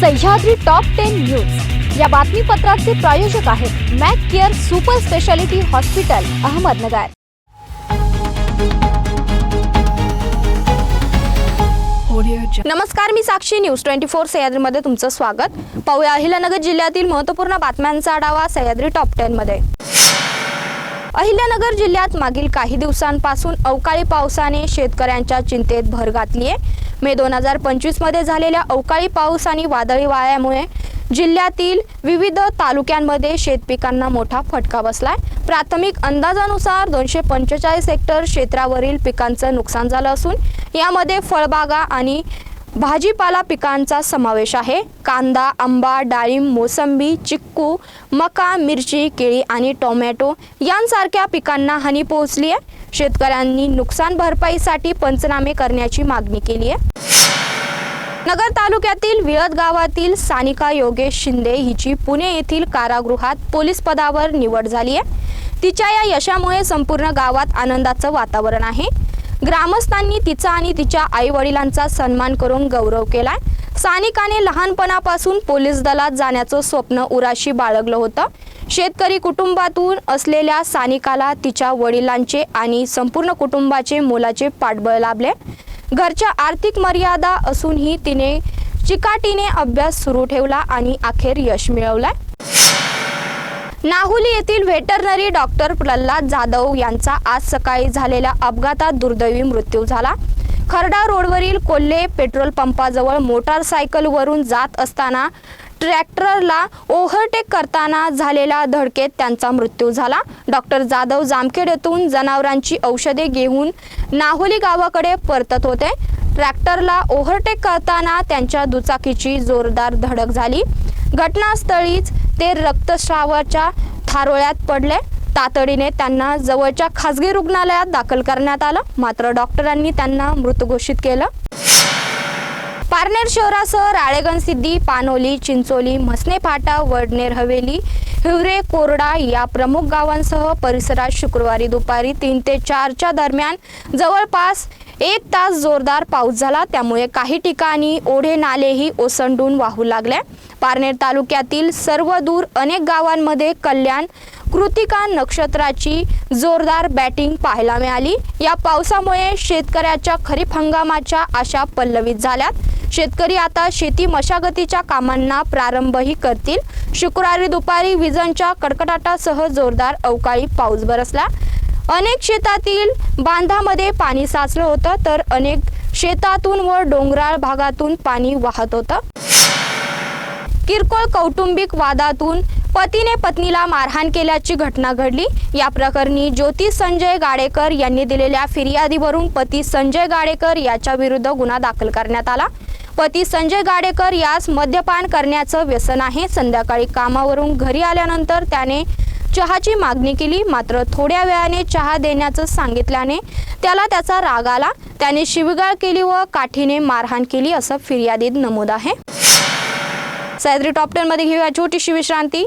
Sahyadri top ten news या बातमीपत्राचे प्रायोजक आहेत Mac Care super speciality hospital Ahmednagar. नमस्कार मी साक्षी न्यूज. ट्वेंटी फोर सह्याद्रीमध्ये तुमचं स्वागत. पाहूया अहिल्यानगर जिल्ह्यातील महत्त्वपूर्ण बातम्यांचा आढावा सह्याद्री टॉप टेन मध्ये. अहिल्यानगर जिल्ह्यात मागील काही दिवसांपासून अवकाळी पावसाने शेतकऱ्यांच्या चिंतेत भर घातली आहे मे दोन हजार पंचवीसमध्ये झालेल्या अवकाळी पाऊस आणि वादळी वाऱ्यामुळे जिल्ह्यातील विविध तालुक्यांमध्ये शेतपिकांना मोठा फटका बसलाय. प्राथमिक अंदाजानुसार दोनशे पंचेचाळीस हेक्टर क्षेत्रावरील पिकांचं नुकसान झालं असून यामध्ये फळबागा आणि भाजीपाला पिकांचा समावेश आहे. कांदा आंबा डाळिंब मोसंबी चिक्कू मका मिरची केळी आणि टोमॅटो यांसारख्या पिकांना हानी पोहोचली आहे. शेतकऱ्यांनी नुकसान भरपाईसाठी पंचनामे करण्याची मागणी केली आहे. नगर तालुक्यातील विळद गावातील सानिका योगेश शिंदे हिची पुणे येथील कारागृहात पोलीस पदावर निवड झाली आहे. तिच्या या यशामुळे संपूर्ण गावात आनंदाचं वातावरण आहे. ग्रामस्थांनी तिचा आणि तिच्या आईवडिलांचा सन्मान करून गौरव केलाय. सानिकाने लहानपणापासून पोलीस दलात जाण्याचं स्वप्न उराशी बाळगलं होतं. शेतकरी कुटुंबातून असलेल्या सानिकाला तिच्या वडिलांचे आणि संपूर्ण कुटुंबाचे मोलाचे पाठबळ लाभले. घरच्या आर्थिक मर्यादा असूनही तिने चिकाटीने अभ्यास सुरू ठेवला आणि अखेर यश मिळवलंय नाहुली येथील व्हेटरनरी डॉक्टर प्रल्हाद जाधव यांचा आज सकाळी झालेल्या अपघातात दुर्दैवी मृत्यू झाला. खरडा रोडवरील कोल्हे पेट्रोल पंपाजवळ मोटारसायकलवरून जात असताना ट्रॅक्टरला ओव्हरटेक करताना झालेल्या धडकेत त्यांचा मृत्यू झाला. डॉक्टर जाधव जामखेड येथून जनावरांची औषधे घेऊन नाहोली गावाकडे परतत होते. ट्रॅक्टरला ओव्हरटेक करताना त्यांच्या दुचाकीची जोरदार धडक झाली. घटनास्थळीच ते रक्तस्रावाच्या थारोळ्यात पडले. तातडीने त्यांना जवळच्या खासगी रुग्णालयात दाखल करण्यात आलं. मात्र डॉक्टरांनी त्यांना मृत घोषित केलं. पारनेर शहरासह राळेगण सिद्धी पानोली चिंचोली म्हसने फाटा वडनेर हवेली हिवरे कोरडा या प्रमुख गावांसह परिसरात शुक्रवारी दुपारी तीन ते चारच्या दरम्यान जवळपास एक तास जोरदार पाऊस झाला. त्यामुळे काही ठिकाणी ओढे नालेही ओसंडून वाहू लागले. पारनेर तालुक्यातील सर्व दूर अनेक गावांमध्ये कल्याण कृतिका नक्षत्राची जोरदार बॅटिंग पाहायला मिळाली. या पावसामुळे शेतकऱ्याच्या खरीप हंगामाच्या आशा पल्लवित झाल्यात. शेतकरी आता शेती मशागतीच्या कामांना प्रारंभही करतील. शुक्रवारी दुपारी विजांच्या कडकडाटासह जोरदार अवकाळी पाऊस बरसला. अनेक शेतातील बांधामध्ये पाणी साचलं होतं तर अनेक शेतातून व डोंगराळ भागातून पाणी वाहत होतं. किरकोळ कौटुंबिक वादातून पतीने पत्नीला मारहाण केल्याची घटना घडली. या प्रकरणी ज्योती संजय गाडेकर यांनी दिलेल्या फिर्यादीवरून पती संजय गाडेकर याच्या विरुद्ध गुन्हा दाखल करण्यात आला. पती संजय गाडेकर यास मद्यपान करण्याचं व्यसन आहे. संध्याकाळी कामावरून घरी आल्यानंतर त्याने चहाची मागणी केली. मात्र थोड्या वेळाने चहा देण्याचं सांगितल्याने त्याला त्याचा राग आला. त्याने शिवगाळ केली व काठीने मारहाण केली असं फिर्यादीत नमूद आहे. सह्याद्री टॉप टेन मध्ये घेऊया छोटीशी विश्रांती.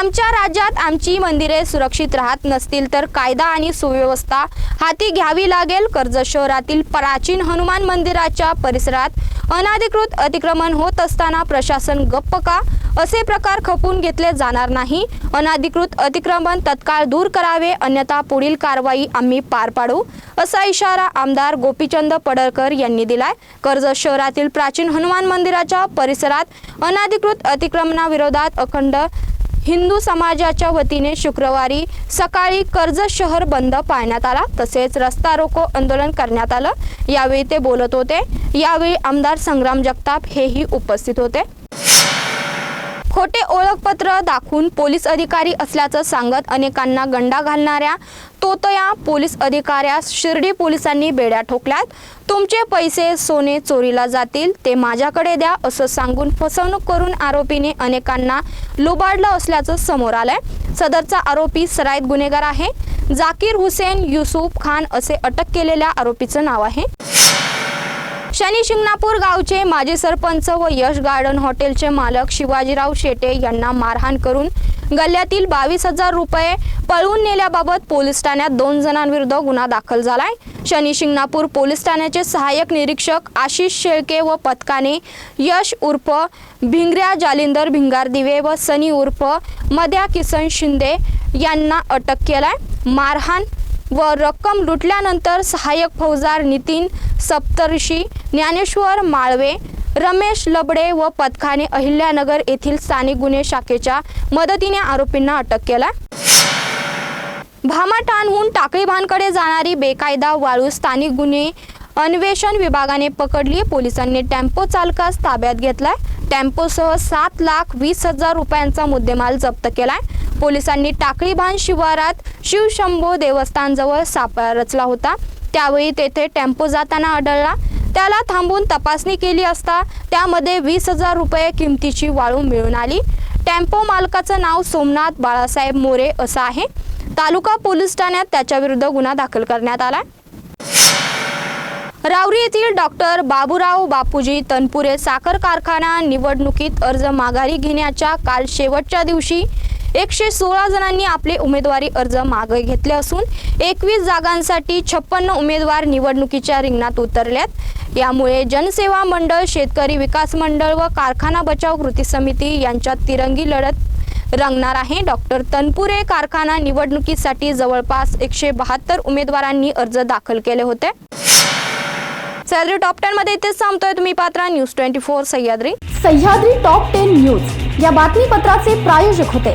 आमच्या राज्यात आमची मंदिरे सुरक्षित राहत नसतील तर कायदा आणि सुव्यवस्था हाती घ्यावी लागेल. कर्ज शहरातील प्राचीन हनुमान मंदिराच्या परिसरात अनाधिकृत अतिक्रमण होत असताना प्रशासन गप्प का? असे प्रकार खपून घेतले जाणार नाही. अनाधिकृत अतिक्रमण तत्काळ दूर करावे अन्यथा पुढील कारवाई आम्ही पार पाडू असा इशारा आमदार गोपीचंद पडळकर यांनी दिलाय. कर्ज शहरातील प्राचीन हनुमान मंदिराच्या परिसरात अनाधिकृत अतिक्रमणाविरोधात अखंड हिंदू समाजाच्या वतीने शुक्रवारी सकाळी कर्जत शहर बंद पाळण्यात आला. तसेच रस्ता रोको आंदोलन करण्यात आलं. यावेळी ते बोलत होते. यावेळी आमदार संग्राम जगताप हेही उपस्थित होते. खोटे ओळखपत्र दाखवून पोलीस अधिकारी असल्याचं सांगत अनेकांना गंडा घालणाऱ्या तोतया पोलीस अधिकाऱ्यास शिर्डी पोलिसांनी बेड्या ठोकल्यात. तुमचे पैसे सोने चोरीला जातील ते माझ्याकडे द्या असं सांगून फसवणूक करून आरोपीने अनेकांना लुबाडलं असल्याचं समोर आलंय. सदरचा आरोपी सराईत गुन्हेगार आहे. जाकीर हुसेन युसुफ खान असे अटक केलेल्या आरोपीचं नाव आहे. शनी शिंगणापूर गावचे माजी सरपंच व यश गार्डन हॉटेलचे मालक शिवाजीराव शेटे यांना मारहाण करून गल्ल्यातील बावीस हजार रुपये पळवून नेल्याबाबत पोलीस ठाण्यात दोन जणांविरुद्ध गुन्हा दाखल झालाय. शनी शिंगणापूर पोलीस ठाण्याचे सहाय्यक निरीक्षक आशिष शेळके व पथकाने यश उर्फ भिंगऱ्या जालिंदर भिंगार दिवे व सनी उर्फ मध्या किसन शिंदे यांना अटक केलाय. मारहाण व रक्कम लुटल्यानंतर सहाय्यक फौजदार नितीन सप्तर्षी ज्ञानेश्वर माळवे रमेश लबडे व पथकाने अहिल्यानगर येथील स्थानिक गुन्हे शाखेच्या मदतीने आरोपींना अटक केला. भामाटाणहून टाकळीभानकडे जाणारी बेकायदा वाळू स्थानिक गुन्हे अन्वेषण विभागाने पकडली. पोलिसांनी टेम्पो चालकास ताब्यात घेतलाय. टेम्पोसह सात लाख वीस हजार रुपयांचा मुद्देमाल जप्त केलाय. पोलिसांनी टाकळीभान शिवारात शिवशंभो देवस्थानजवळ सापळा रचला होता. त्यावेळी तेथे टेम्पो जाताना आढळला. त्याला थांबून तपासणी केली असता त्यामध्ये वीस हजार रुपये किमतीची वाळू मिळून आली. टेम्पो मालकाचं नाव सोमनाथ बाळासाहेब मोरे असं आहे. तालुका पोलीस ठाण्यात त्याच्याविरुद्ध गुन्हा दाखल करण्यात आला. रावरी येथील डॉक्टर बाबूराव बापूजी तनपुरे साखर कारखाना निवडणुकीत अर्ज माघारी घेण्याच्या काल शेवटच्या दिवशी एकशे सोळा जणांनी आपले उमेदवारी अर्ज मागे घेतले असून एकवीस जागांसाठी छप्पन्न उमेदवार निवडणुकीच्या रिंगणात उतरल्यात यामुळे जनसेवा मंडळ शेतकरी विकास मंडळ व कारखाना बचाव कृती समिती यांच्यात तिरंगी लढत रंगणार आहे. डॉक्टर तनपुरे कारखाना निवडणुकीसाठी जवळपास एकशे बहात्तर उमेदवारांनी अर्ज दाखल केले होते. सॅलरी टॉप टेन मध्ये इथेच सांगतोय तुम्ही Patra. News twenty four Sahyadri. Sahyadri top ten news. या बातमीपत्राचे प्रायोजक होते.